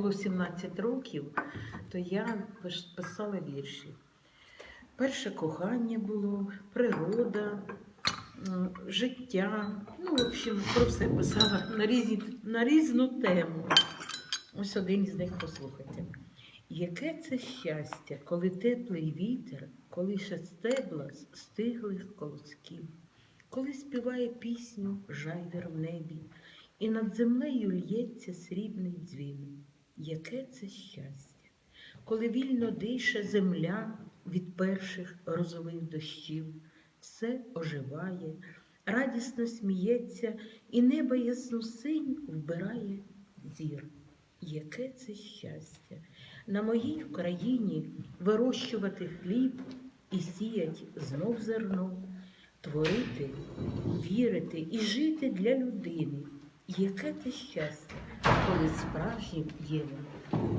було 17 років, то я писала вірші. Перше кохання було, природа, життя. Ну, в общем, про все писала на, різні, на різну тему. Ось один із них послухайте. Яке це щастя, коли теплий вітер, коли ще стебла стиглих колосків, коли співає пісню жайвір в небі, і над землею л'ється срібний дзвін. Яке це щастя, коли вільно дише земля від перших розових дощів, все оживає, радісно сміється, і небо ясну синь вбирає зір. Яке це щастя на моїй Україні вирощувати хліб і сіять знов зерно, творити, вірити і жити для людини. Яке це щастя, коли справжнім є воно.